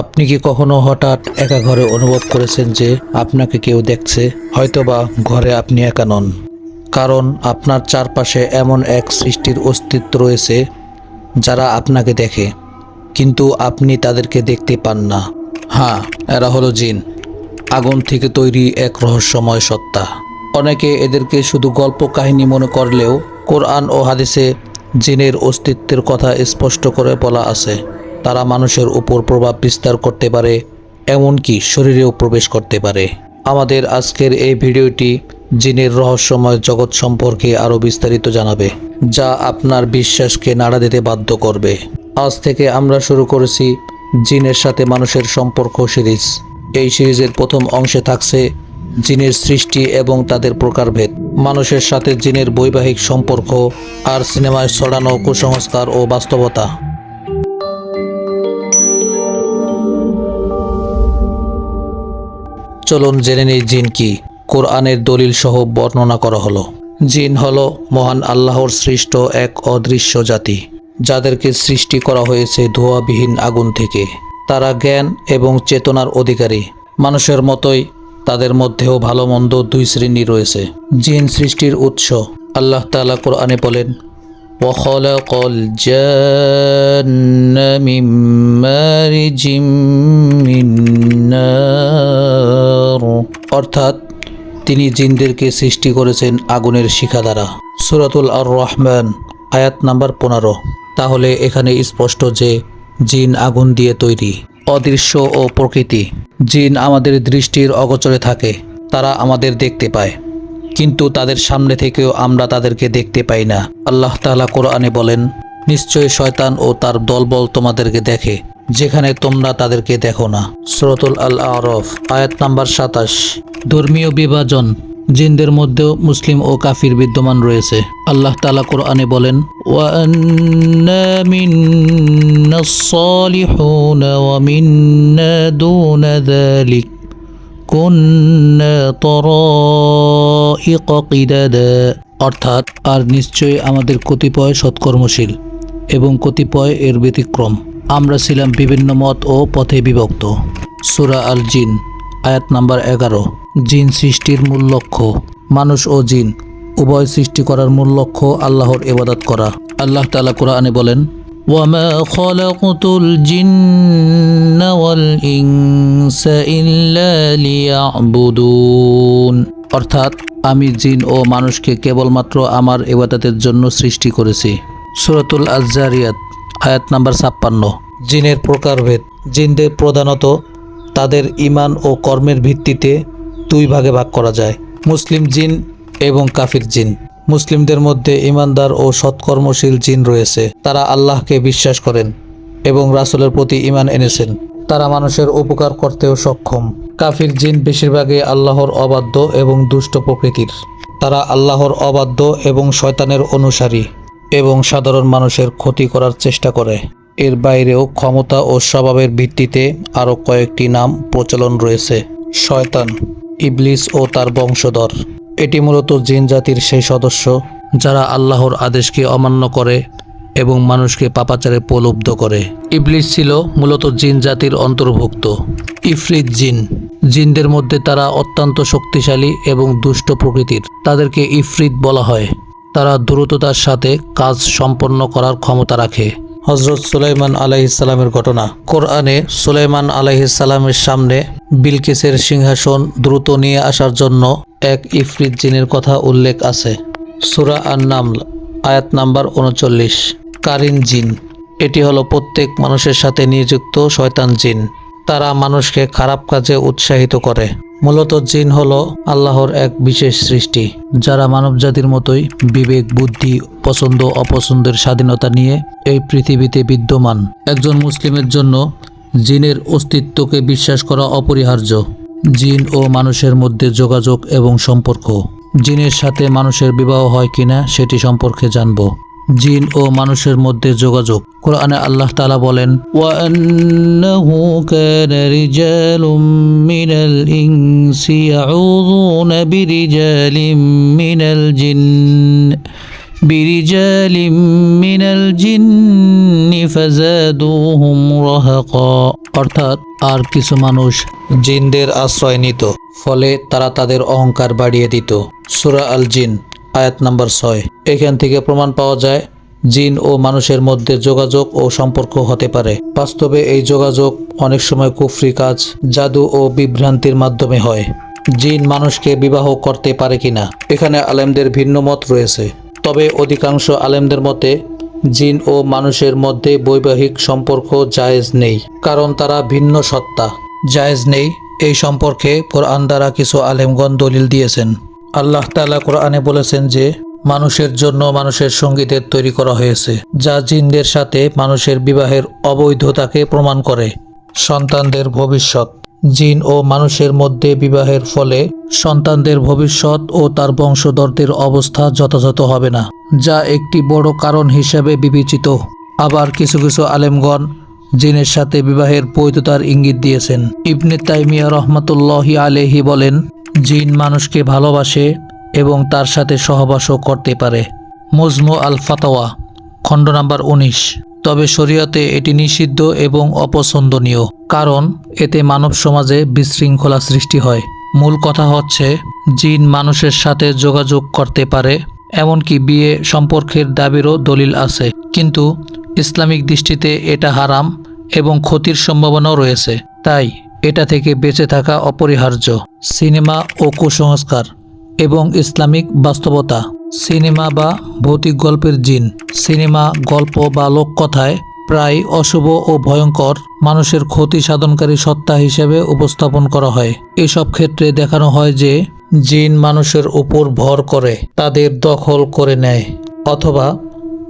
আপনি কি কখনো হঠাৎ একা ঘরে অনুভব করেছেন যে আপনাকে কেউ দেখছে? হয়তোবা ঘরে আপনি একা নন। কারণ আপনার চারপাশে এমন এক সৃষ্টির অস্তিত্ব রয়েছে যারা আপনাকে দেখে, কিন্তু আপনি তাদেরকে দেখতে পান না। হ্যাঁ এরা হলো জিন। আগুন থেকে তৈরি এক রহস্যময় সত্তা। অনেকে এদেরকে শুধু গল্প কাহিনী মনে করলেও কোরআন ও হাদিসে জিনের অস্তিত্বের কথা স্পষ্ট করে বলা আছে। তারা মানুষের উপর প্রভাব বিস্তার করতে পারে, এমনকি শরীরেও প্রবেশ করতে পারে। আমাদের আজকের এই ভিডিওটি জিনের রহস্যময় জগৎ সম্পর্কে আরও বিস্তারিত জানাবে, যা আপনার বিশ্বাসকে নাড়া দিতে বাধ্য করবে। আজ থেকে আমরা শুরু করেছি জিনের সাথে মানুষের সম্পর্ক সিরিজ। এই সিরিজের প্রথম অংশে থাকছে জিনের সৃষ্টি এবং তাদের প্রকারভেদ। মানুষের সাথে জিনের বৈবাহিক সম্পর্ক আর সিনেমায় ছড়ানো কুসংস্কার ও বাস্তবতা। চলুন জেনে নেই জিন কি। কোরআনের দলিল সহ বর্ণনা করা হলো। জিন হলো মহান আল্লাহর সৃষ্ট এক অদৃশ্য জাতি, যাদেরকে সৃষ্টি করা হয়েছে ধোঁয়াবিহীন আগুন থেকে। তারা জ্ঞান এবং চেতনার অধিকারী। মানুষের মতোই তাদের মধ্যেও ভালো মন্দ দুই শ্রেণি রয়েছে। জিন সৃষ্টির উৎস। আল্লাহ তাআলা কোরআনে বলেন وخلق الجن من مارج من نار অর্থাৎ তিনি জিনদেরকে সৃষ্টি করেছেন আগুনের শিখা দ্বারা সুরাতুল আর রহমান আয়াত নাম্বার পনেরো তাহলে এখানে স্পষ্ট যে জিন আগুন দিয়ে তৈরি অদৃশ্য ও প্রকৃতি জিন আমাদের দৃষ্টির অগোচরে থাকে তারা আমাদের দেখতে পায় কিন্তু তাদের সামনে থেকেও আমরা তাদেরকে দেখতে পাই না। আল্লাহ তালা কোরআনে বলেন নিশ্চয় শয়তান ও তার দলবল তোমাদেরকে দেখে, যেখানে তোমরা তাদেরকে দেখো না। সরতুল আল আরফ আয়াত নাম্বার সাতাশ। ধর্মীয় বিভাজন, জিনদের মধ্যেও মুসলিম ও কাফির বিদ্যমান রয়েছে। আল্লাহ তালা কোরআনে বলেন, ওয়ান্না অর্থাৎ, আর নিশ্চয়ই আমাদের কতিপয় সৎকর্মশীল এবং কতিপয় এর ব্যতিক্রম। আমরা ছিলাম বিভিন্ন মত ও পথে বিভক্ত। সুরা আল জিন আয়াত নাম্বার এগারো। জিন সৃষ্টির মূল লক্ষ্য। মানুষ ও জিন, উভয় সৃষ্টি করার মূল লক্ষ্য আল্লাহর ইবাদত করা। আল্লাহ তালা কোরআনে বলেন ওয়ামা খলাকুতুল জিন الجن والإنس إلا ليعبدون অর্থাৎ আমি জিন ও মানুষকে কেবলমাত্র আমার ইবাদতের জন্য সৃষ্টি করেছি সুরাতুল আজারিয়াত আয়াত নাম্বার ছাপ্পান্ন জিনের প্রকারভেদ জিনদের প্রধানত তাদের ইমান ও কর্মের ভিত্তিতে দুই ভাগে ভাগ করা যায় মুসলিম জিন এবং কাফির জিন মুসলিমদের মধ্যে ইমানদার ও সৎকর্মশীল জিন রয়েছে তারা আল্লাহকে বিশ্বাস করেন এবং রাসূলের প্রতি ইমান এনেছেন তারা মানুষের উপকার করতেও সক্ষম। কাফির জিন বেশিরভাগই আল্লাহর অবাধ্য এবং দুষ্ট প্রকৃতির। তারা আল্লাহর অবাধ্য এবং শয়তানের অনুসারী এবং সাধারণ মানুষের ক্ষতি করার চেষ্টা করে। এর বাইরেও ক্ষমতা ও স্বভাবের ভিত্তিতে আরও কয়েকটি নাম প্রচলন রয়েছে। শয়তান, ইবলিস ও তার বংশধর। এটি মূলত জিন জাতির সেই সদস্য যারা আল্লাহর আদেশকে অমান্য করে এবং মানুষকে পাপাচারে প্রলুব্ধ করে। ইবলিস ছিল মূলত জিন জাতির অন্তর্ভুক্ত। ইফরিত জিন। জিনদের মধ্যে তারা অত্যন্ত শক্তিশালী এবং দুষ্ট প্রকৃতির। তাদেরকে ইফরিত বলা হয়। তারা দ্রুততার সাথে কাজ সম্পন্ন করার ক্ষমতা রাখে। হজরত সুলাইমান আলাইহিসালামের ঘটনা। কোরআনে সুলাইমান আলাইহিসালামের সামনে বিলকিসের সিংহাসন দ্রুত নিয়ে আসার জন্য এক ইফরিত জিনের কথা উল্লেখ আছে। সুরা আর আয়াত নাম্বার উনচল্লিশ। কারিন জিন। এটি হলো প্রত্যেক মানুষের সাথে নিযুক্ত শয়তান জিন। তারা মানুষকে খারাপ কাজে উৎসাহিত করে। মূলত জিন হল আল্লাহর এক বিশেষ সৃষ্টি, যারা মানবজাতির মতোই বিবেক, বুদ্ধি, পছন্দ, অপছন্দের স্বাধীনতা নিয়ে এই পৃথিবীতে বিদ্যমান। একজন মুসলিমের জন্য জিনের অস্তিত্বকে বিশ্বাস করা অপরিহার্য। জিন ও মানুষের মধ্যে যোগাযোগ এবং সম্পর্ক। জিনের সাথে মানুষের বিবাহ হয় কিনা সেটি সম্পর্কে জানব। জিন ও মানুষের মধ্যে যোগাযোগ কোরআনে আল্লাহ তাআলা বলেন ওয়ান্নাহু কানা রিজালুম মিনাল ইনসি ইয়াউযুনা বিরিজালিম মিনাল জিন برجال من الجن فزادوهم رهقا অর্থাৎ আর কিছু মানুষ জিনদের আশ্রয় নিত ফলে তারা তাদের অহংকার বাড়িয়ে দিত সুরা আল জিন আয়াত নাম্বার ছয়। এখান থেকে প্রমাণ পাওয়া যায়, জিন ও মানুষের মধ্যে যোগাযোগ ও সম্পর্ক হতে পারে। বাস্তবে এই যোগাযোগ অনেক সময় কুফরি কাজ, জাদু ও বিভ্রান্তির মাধ্যমে হয়। জিন মানুষকে বিবাহ করতে পারে কিনা? এখানে আলেমদের ভিন্ন মত রয়েছে। তবে অধিকাংশ আলেমদের মতে, জিন ও মানুষের মধ্যে বৈবাহিক সম্পর্ক জায়েজ নেই, কারণ তারা ভিন্ন সত্তা। জায়েজ নেই, এই সম্পর্কে কোরআন দ্বারা কিছু আলেমগণ দলিল দিয়েছেন। আল্লাহ তাআলা কোরআনে বলেছেন যে, মানুষের জন্য মানুষের সঙ্গীতের তৈরি করা হয়েছে, যা জিনদের সাথে মানুষের বিবাহের অবৈধতাকে প্রমাণ করে। সন্তানদের ভবিষ্যৎ। জিন ও মানুষের মধ্যে বিবাহের ফলে সন্তানদের ভবিষ্যৎ ও তার বংশধরদের অবস্থা যথাযথ হবে না, যা একটি বড় কারণ হিসেবে বিবেচিত। আবার কিছু কিছু আলেমগণ জিনের সাথে বিবাহের বৈধতার ইঙ্গিত দিয়েছেন। ইবনে তাইমিয়া রহমতুল্লাহি আলেহি বলেন জিন মানুষকে ভালোবাসে এবং তার সাথে সহবাসও করতে পারে। মজমু আল ফাতাওয়া খণ্ড নাম্বার উনিশ। তবে শরীয়তে এটি নিষিদ্ধ এবং অপছন্দনীয়, কারণ এতে মানব সমাজে বিশৃঙ্খলা সৃষ্টি হয়। মূল কথা হচ্ছে, জিন মানুষের সাথে যোগাযোগ করতে পারে, এমনকি বিয়ে সম্পর্কের দাবিরও দলিল আছে। কিন্তু ইসলামিক দৃষ্টিতে এটা হারাম এবং ক্ষতির সম্ভাবনাও রয়েছে। তাই এটা থেকে বেঁচে থাকা অপরিহার্য। সিনেমা ও কুসংস্কার এবং ইসলামিক বাস্তবতা। সিনেমা বা ভৌতিক গল্পের জিন। সিনেমা, গল্প বা লোককথায় প্রায় অশুভ ও ভয়ঙ্কর মানুষের ক্ষতি সাধনকারী সত্তা হিসেবে উপস্থাপন করা হয়। এসব ক্ষেত্রে দেখানো হয় যে জিন মানুষের উপর ভর করে, তাদের দখল করে নেয়, অথবা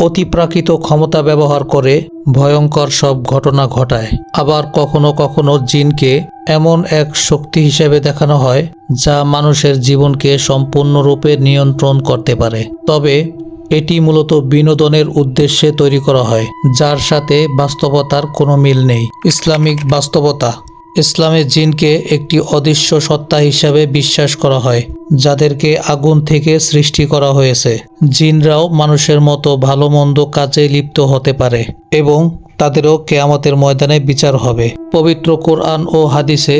অতিপ্রাকৃত ক্ষমতা ব্যবহার করে ভয়ঙ্কর সব ঘটনা ঘটায়। আবার কখনো কখনো জিনকে এমন এক শক্তি হিসেবে দেখানো হয়, যা মানুষের জীবনকে সম্পূর্ণরূপে নিয়ন্ত্রণ করতে পারে। তবে এটি মূলত বিনোদনের উদ্দেশ্যে তৈরি করা হয়, যার সাথে বাস্তবতার কোনো মিল নেই। ইসলামিক বাস্তবতা ইসলামে জিনকে একটি অদৃশ্য সত্তা হিসাবে বিশ্বাস করা হয়, যাদেরকে আগুন থেকে সৃষ্টি করা হয়েছে। জিনরাও মানুষের মতো ভালো মন্দ কাজে লিপ্ত হতে পারে এবং তাদেরও কেয়ামতের ময়দানে বিচার হবে। পবিত্র কোরআন ও হাদিসে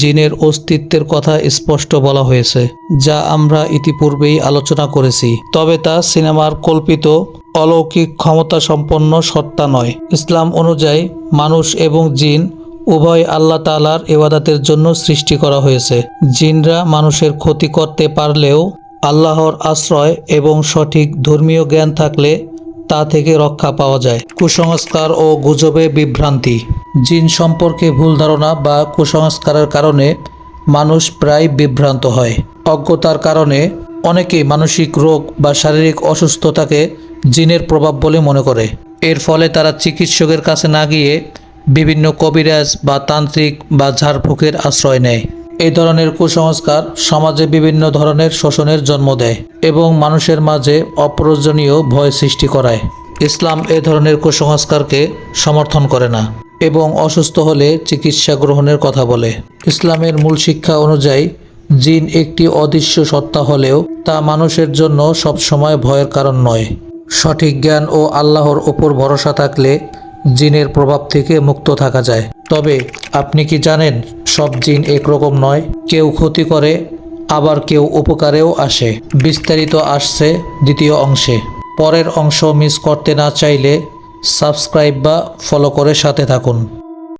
জিনের অস্তিত্বের কথা স্পষ্ট বলা হয়েছে, যা আমরা ইতিপূর্বেই আলোচনা করেছি। তবে তা সিনেমার কল্পিত, অলৌকিক ক্ষমতা সম্পন্ন সত্তা নয়। ইসলাম অনুযায়ী মানুষ এবং জিন উভয় আল্লাহ তালার ইবাদাতের জন্য সৃষ্টি করা হয়েছে। জিনরা মানুষের ক্ষতি করতে পারলেও আল্লাহর আশ্রয় এবং সঠিক ধর্মীয় জ্ঞান থাকলে তা থেকে রক্ষা পাওয়া যায়। কুসংস্কার ও গুজবে বিভ্রান্তি। জিন সম্পর্কে ভুল ধারণা বা কুসংস্কারের কারণে মানুষ প্রায় বিভ্রান্ত হয়। অজ্ঞতার কারণে অনেকেই মানসিক রোগ বা শারীরিক অসুস্থতাকে জিনের প্রভাব বলে মনে করে। এর ফলে তারা চিকিৎসকের কাছে না গিয়ে বিভিন্ন কবিরাজ বা তান্ত্রিক বা ঝাড়ফুঁকের আশ্রয় নেয়। এই ধরনের কুসংস্কার সমাজে বিভিন্ন ধরনের শোষণের জন্ম দেয় এবং মানুষের মাঝে অপ্রয়োজনীয় ভয় সৃষ্টি করায়। ইসলাম এ ধরনের কুসংস্কারকে সমর্থন করে না এবং অসুস্থ হলে চিকিৎসা গ্রহণের কথা বলে। ইসলামের মূল শিক্ষা অনুযায়ী, জিন একটি অদৃশ্য সত্তা হলেও তা মানুষের জন্য সবসময় ভয়ের কারণ নয়। সঠিক জ্ঞান ও আল্লাহর ওপর ভরসা থাকলে জিনের প্রভাব থেকে মুক্ত থাকা যায়। তবে আপনি কি জানেন, সব জিন একরকম নয়? কেউ ক্ষতি করে, আবার কেউ উপকারেও আসে। বিস্তারিত আসছে দ্বিতীয় অংশে। পরের অংশ মিস করতে না চাইলে সাবস্ক্রাইব বা ফলো করে সাথে থাকুন।